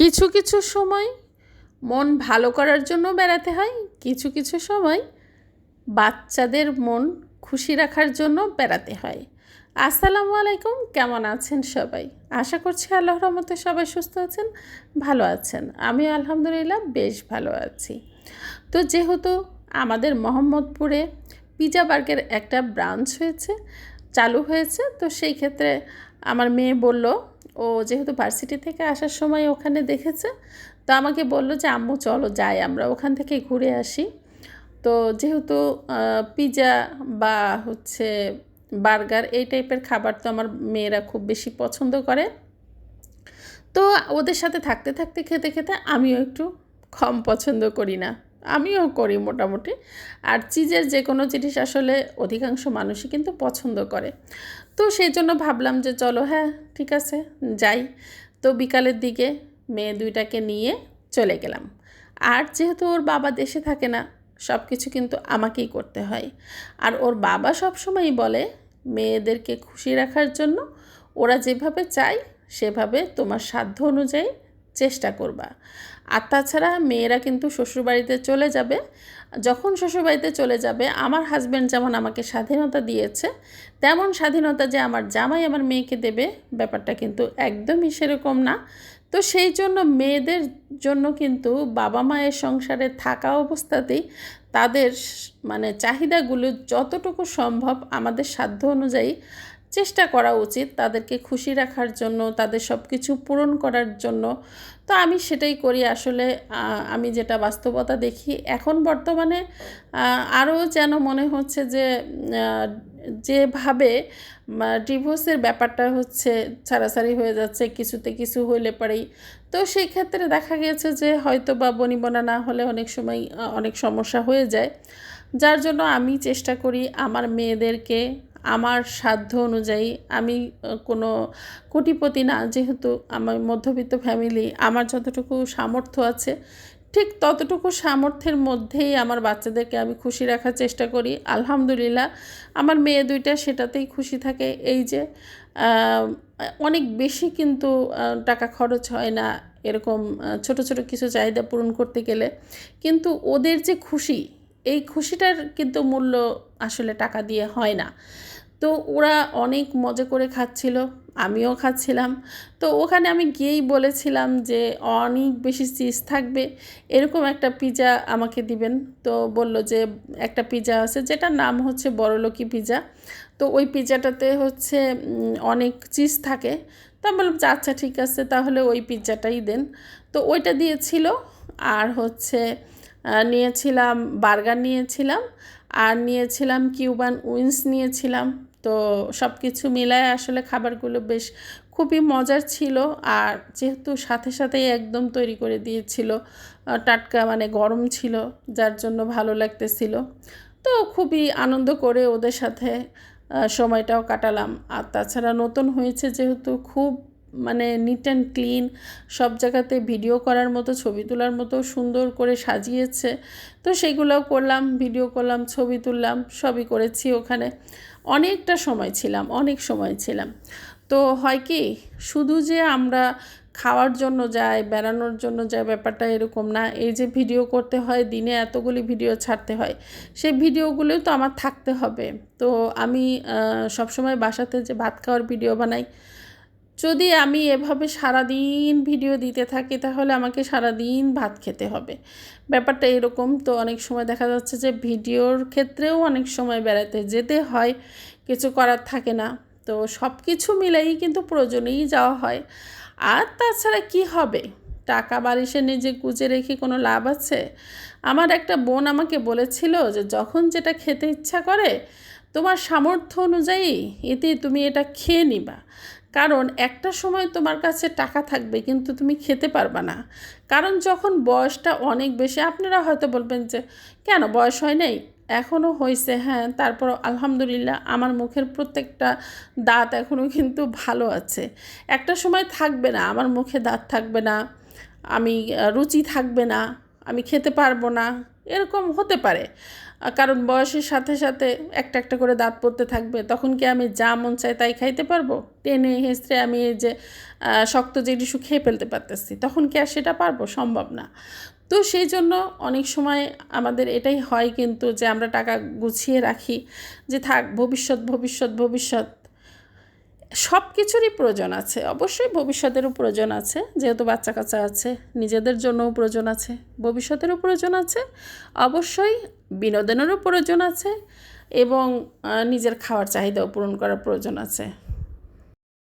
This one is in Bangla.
কিছু কিছু সময় মন ভালো করার জন্য বেড়াতে হয়, কিছু কিছু সময় বাচ্চাদের মন খুশি রাখার জন্য বেড়াতে হয়। আসসালামু আলাইকুম, কেমন আছেন সবাই? আশা করছি আল্লাহর রহমতে সবাই সুস্থ আছেন, ভালো আছেন। আমি আলহামদুলিল্লাহ বেশ ভালো আছি। তো যেহেতু আমাদের মোহাম্মদপুরে পিজা বার্গের একটা ব্রাঞ্চ হয়েছে, চালু হয়েছে, তো সেই ক্ষেত্রে আমার মেয়ে বলল ও যেহেতু ভার্সিটি থেকে আসার সময় ওখানে দেখেছে, তো আমাকে বলল যে, আম্মু, চলো যাই আমরা, ওখান থেকে ঘুরে আসি। তো যেহেতু পিজা বা হচ্ছে বার্গার এই টাইপের খাবার তো আমার মেয়েরা খুব বেশি পছন্দ করে। তো ওদের সাথে থাকতে থাকতে, খেতে খেতে আমিও একটু কম পছন্দ করি না। আমিও করি মোটামুটি। আর চিজের যে কোনো জিনিস আসলে অধিকাংশ মানুষই কিন্তু পছন্দ করে। তো সেই জন্য ভাবলাম যে চলো হ্যাঁ ঠিক আছে, যাই। তো বিকালের দিকে মেয়ে দুইটাকে নিয়ে চলে গেলাম। আর যেহেতু ওর বাবা দেশে থাকে না সব কিছু কিন্তু আমাকেই করতে হয়। আর ওর বাবা সবসময়ই বলে, মেয়েদেরকে খুশি রাখার জন্য ওরা যেভাবে চায়, সেভাবে তোমার সাধ্য অনুযায়ী চেষ্টা করবা। আর তাছাড়া মেয়েরা কিন্তু শ্বশুরবাড়িতে চলে যাবে। যখন শ্বশুরবাড়িতে চলে যাবে, আমার হাজব্যান্ড যেমন আমাকে স্বাধীনতা দিয়েছে, তেমন স্বাধীনতা যে আমার জামাই আমার মেয়েকে দেবে, ব্যাপারটা কিন্তু একদমই সেরকম না। তো সেই জন্য মেয়েদের জন্য কিন্তু বাবা মায়ের সংসারে থাকা অবস্থাতেই তাদের মানে চাহিদাগুলো যতটুকু সম্ভব আমাদের সাধ্য অনুযায়ী চেষ্টা করা উচিত তাদেরকে খুশি রাখার জন্য, তাদের সব কিছু পূরণ করার জন্য। তো আমি সেটাই করি আসলে আমি যেটা বাস্তবতা দেখি। এখন বর্তমানে আরও যেন মনে হচ্ছে যে যেভাবে ডিভোর্সের ব্যাপারটা হচ্ছে ছাড়াছাড়ি হয়ে যাচ্ছে, কিছুতে কিছু হইলে পরেই। তো সেই ক্ষেত্রে দেখা গেছে যে হয়তো বা বনিবনা না হলে অনেক সময় অনেক সমস্যা হয়ে যায়। যার জন্য আমি চেষ্টা করি আমার মেয়েদেরকে আমার সাধ্য অনুযায়ী আমি কোনো কোটিপতি না, যেহেতু আমার মধ্যবিত্ত ফ্যামিলি আমার যতটুকু সামর্থ্য আছে, ঠিক ততটুকু সামর্থ্যের মধ্যেই আমার বাচ্চাদেরকে আমি খুশি রাখার চেষ্টা করি। আলহামদুলিল্লাহ, আমার মেয়ে দুইটা সেটাতেই খুশি থাকে। এই যে অনেক বেশি কিন্তু টাকা খরচ হয় না এরকম ছোট ছোট কিছু চাহিদা পূরণ করতে গেলে। কিন্তু ওদের যে খুশি, এই খুশিটার কিন্তু মূল্য আসলে টাকা দিয়ে হয় না। তো ওরা অনেক মজা করে খাচ্ছিল, আমিও খাচ্ছিলাম। তো ওখানে আমি গিয়েই বলেছিলাম যে, অনেক বেশি চিজ থাকবে। এরকম একটা পিজা আমাকে দিবেন। তো বলল যে, একটা পিজা আছে, যেটার নাম হচ্ছে বড়লোকি পিজা তো ওই পিজাটাতে হচ্ছে অনেক চিজ থাকে। তো আমি বললাম আচ্ছা ঠিক আছে, তাহলে ওই পিৎজাটাই দেন। তো ওইটা দিয়েছিল। আর হচ্ছে নিয়েছিলাম বার্গার নিয়েছিলাম আর নিয়েছিলাম কিউবান উইন্স নিয়েছিলাম। তো সব কিছু মিলায় আসলে খাবারগুলো বেশ খুবই মজার ছিল আর যেহেতু সাথে সাথেই একদম তৈরি করে দিয়েছিল টাটকা মানে গরম ছিল, যার জন্য ভালো লাগতেছিল। তো খুবই আনন্দ করে ওদের সাথে সময়টাও কাটালাম। আর তাছাড়া নতুন হয়েছে যেহেতু খুব মানে নিট অ্যান্ড ক্লিন সব জায়গাতে ভিডিও করার মতো, ছবি তোলার মতো সুন্দর করে সাজিয়েছে। তো সেগুলোও করলাম ভিডিও করলাম, ছবি তুললাম, সবই করেছি ওখানে। অনেকটা সময় ছিলাম, অনেক সময় ছিলাম। তো হয় কি, শুধু যে আমরা খাওয়ার জন্য যাই, বেড়ানোর জন্য যায় ব্যাপারটা এরকম না। এই যে ভিডিও করতে হয়, দিনে এতগুলি ভিডিও ছাড়তে হয়, সেই ভিডিওগুলোই তো আমার থাকতে হবে। তো আমি সবসময় বাসাতে যে ভাত খাওয়ার ভিডিও বানাই যদি আমি এভাবে সারাদিন ভিডিও দিতে থাকি, তাহলে আমাকে সারাদিন ভাত খেতে হবে। ব্যাপারটা এরকম তো অনেক সময় দেখা যাচ্ছে যে, ভিডিওর ক্ষেত্রেও অনেক সময় বেড়াতে যেতে হয়, কিছু করার থাকে না। তো সব কিছু মিলেই কিন্তু প্রয়োজনেই যাওয়া হয়। আর তাছাড়া কি হবে? টাকা বালিশে নিজে গুজে রেখে কোনো লাভ আছে? আমার একটা বোন আমাকে বলেছিল যে, যখন যেটা খেতে ইচ্ছা করে তোমার সামর্থ্য অনুযায়ী এতে তুমি এটা খেয়ে নিবা। কারণ একটা সময় তোমার কাছে টাকা থাকবে, কিন্তু তুমি খেতে পারবা না। কারণ যখন বয়সটা অনেক বেশি, আপনারা হয়তো বলবেন যে, কেন বয়স হয় নাই? এখনও হয়েছে হ্যাঁ তারপর আলহামদুলিল্লাহ আমার মুখের প্রত্যেকটা দাঁত এখনও কিন্তু ভালো আছে। একটা সময় থাকবে না, আমার মুখে দাঁত থাকবে না, আমি রুচি থাকবে না, আমি খেতে পারব না, এরকম হতে পারে। কারণ বয়সের সাথে সাথে একটা একটা করে দাঁত পড়তে থাকবে, তখন কি আমি যা মন চাই তাই খাইতে পারব? টেনে হেঁচড়ে আমি এই যে শক্ত জিনিসও খেয়ে ফেলতে পারতেছি, তখন কি আর সেটা পারব? সম্ভব না। তো সেই জন্য অনেক সময় আমাদের এটাই হয় কিন্তু যে আমরা টাকা গুছিয়ে রাখি, যে থাক ভবিষ্যৎ ভবিষ্যৎ ভবিষ্যৎ। সব কিছুরই প্রয়োজন আছে। অবশ্যই ভবিষ্যতেরও প্রয়োজন আছে। যেহেতু বাচ্চা কাচ্চা আছে, নিজেদের জন্যও প্রয়োজন আছে। ভবিষ্যতেরও প্রয়োজন আছে। অবশ্যই বিনোদনেরও প্রয়োজন আছে এবং নিজের খাওয়ার চাহিদাও পূরণ করার প্রয়োজন আছে।